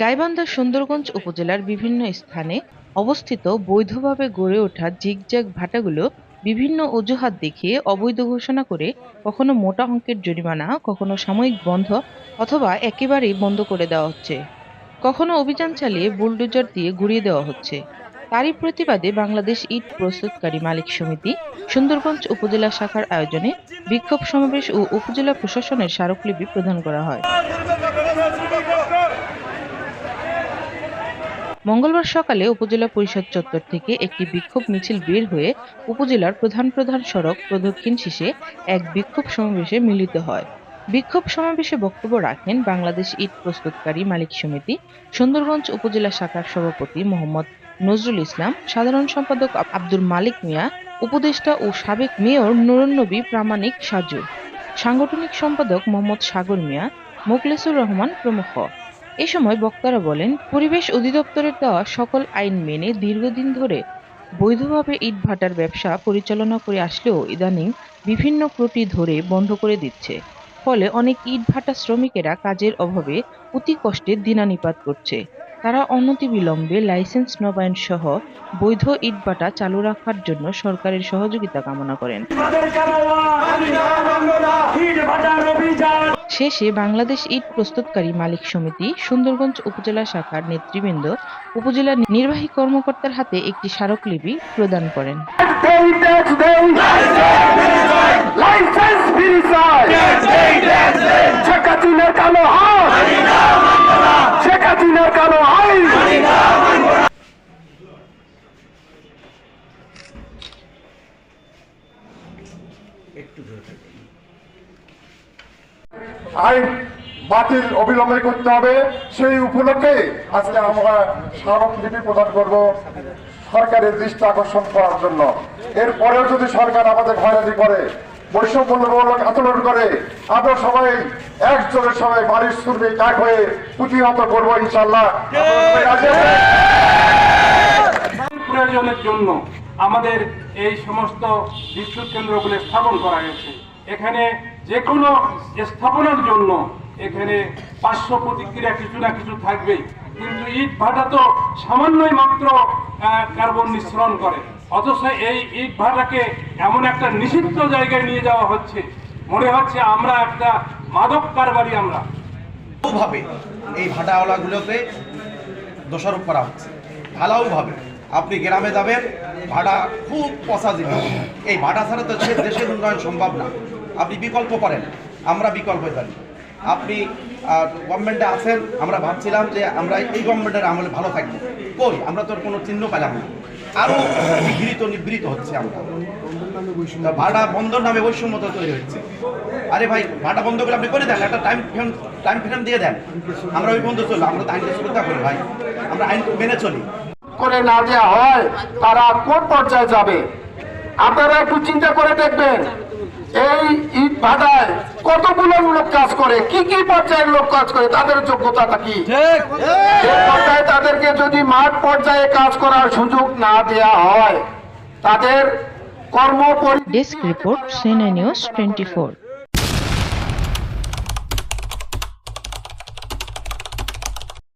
গাইবান্ধা সুন্দরগঞ্জ উপজেলার বিভিন্ন স্থানে অবস্থিত বৈধভাবে গড়ে ওঠা জিগজ্যাগ ভাটাগুলো বিভিন্ন অজুহাত দেখিয়ে অবৈধ ঘোষণা করে কখনো মোটা অঙ্কের জরিমানা, কখনো সাময়িক বন্ধ অথবা একেবারেই বন্ধ করে দেওয়া হচ্ছে। কখনো অভিযান চালিয়ে বুলডোজার দিয়ে গুড়িয়ে দেওয়া হচ্ছে। তারই প্রতিবাদে বাংলাদেশ ইট প্রস্তুতকারী মালিক সমিতি সুন্দরগঞ্জ উপজেলা শাখার আয়োজনে বিক্ষোভ সমাবেশ ও উপজেলা প্রশাসনের স্মারকলিপি প্রদান করা হয়। মঙ্গলবার সকালে উপজেলা পরিষদ চত্বর থেকে একটি বিক্ষোভ মিছিল বের হয়ে উপজেলার প্রধান প্রধান সড়ক প্রদক্ষিণ শেষে এক বিক্ষোভ সমাবেশে মিলিত হয়। বিক্ষোভ সমাবেশে বক্তব্য রাখেন বাংলাদেশ ইট প্রস্তুতকারী মালিক সমিতি, সুন্দরগঞ্জ উপজেলা শাখার সভাপতি মোহাম্মদ নজরুল ইসলাম, সাধারণ সম্পাদক আব্দুল মালিক মিয়া, উপদেষ্টা ও সাবেক মেয়র নুরুন্নবী প্রামাণিক সাজু। সাংগঠনিক সম্পাদক মোহাম্মদ সাগর মিয়া, মোখলেসুর রহমান প্রমুখ। এ সময় বক্তারা বলেন, পরিবেশ অধিদপ্তরের দেওয়া সকল আইন মেনে দীর্ঘদিন ধরে বৈধভাবে ইটভাটার ব্যবসা পরিচালনা করে আসলেও ইদানিং বিভিন্ন ত্রুটি ধরে বন্ধ করে দিচ্ছে। ফলে অনেক ইটভাটা শ্রমিকেরা কাজের অভাবে অতি কষ্টে দিনানিপাত করছে। তারা অনতি অনতিবিলম্বে লাইসেন্স নবায়ন সহ বৈধ ইটভাটা চালু রাখার জন্য সরকারের সহযোগিতা কামনা করেন। শেষে বাংলাদেশ ইট প্রস্তুতকারী মালিক সমিতি সুন্দরগঞ্জ উপজেলা শাখার নেতৃবৃন্দ উপজেলা নির্বাহী কর্মকর্তার হাতে একটি স্মারকলিপি প্রদান করেন। ট্যাক্স দেই আইন বাতিল অবিলম্বে করতে হবে। সেই উপলক্ষে আজকে আমরা স্মারকলিপি প্রদান করব সরকারের দৃষ্টি আকর্ষণ করার জন্য। এরপরেও যদি সরকার আমাদের হয়রানি করে, বৈষম্যমূলক আচরণ করে, আমরা সবাই একজনের সবাই বাড়ির শ্রমিক এক হয়ে প্রতিহত করব ইনশাল্লাহ প্রয়োজনের জন্য আমাদের এই সমস্ত বিদ্যুৎ কেন্দ্রগুলো স্থাপন করা হয়েছে। এখানে যে কোনো স্থাপনের জন্য এখানে পার্শ্ব প্রতিক্রিয়া কিছু না কিছু থাকবেই কিন্তু ইট ভাটা তো সামান্যই মাত্র কার্বন নিঃসরণ করে। অথচ এই ইট ভাটাকে এমন একটা নিষিদ্ধ জায়গায় নিয়ে যাওয়া হচ্ছে। মনে হচ্ছে আমরা একটা মাদক কারবারি আমরা। ভাবে এই ভাটাওয়ালাগুলোকে দোষারোপ করা হচ্ছে। ঢালাওভাবে আপনি গ্রামে যাবেন ভাড়া খুব পচা জিনিস। এই ভাড়া ছাড়া তো দেশের উন্নয়ন সম্ভব না। আপনি বিকল্প করেন, আমরা বিকল্প জানি আপনি গভর্নমেন্টে আছেন, আমরা ভাবছিলাম যে আমরা এই গভর্নমেন্টের আমলে ভালো থাকব। কই? আমরা তোর কোনো চিহ্ন পেলাম না। আরও নিগৃহীত নিবৃত হচ্ছে আমরা। ভাড়া বন্ধর নামে বৈষম্যতা তৈরি হচ্ছে। আরে ভাই, ভাড়া বন্ধ করে আপনি করে দেন, একটা টাইম ফ্রেম টাইম ফ্রেম দিয়ে দেন। আমরা ওই বন্ধ চলবো আমরা তো আইনকে শ্রদ্ধা করি ভাই। আমরা আইন মেনে চলি। করে না দেওয়া হয়, তারা কোন পর্যায়ে যাবে? আপনারা একটু চিন্তা করে দেখবেন। এই ইট ভাটায় কতগুলো লোক কাজ করে? কি কি পর্যায়ের লোক কাজ করে? তাদের যোগ্যতাটা কি? পর্যায়ে তাদেরকে যদি মাঠ পর্যায়ে কাজ করার সুযোগ না দেয়া হয় তাদের কর্ম desk report cine news twenty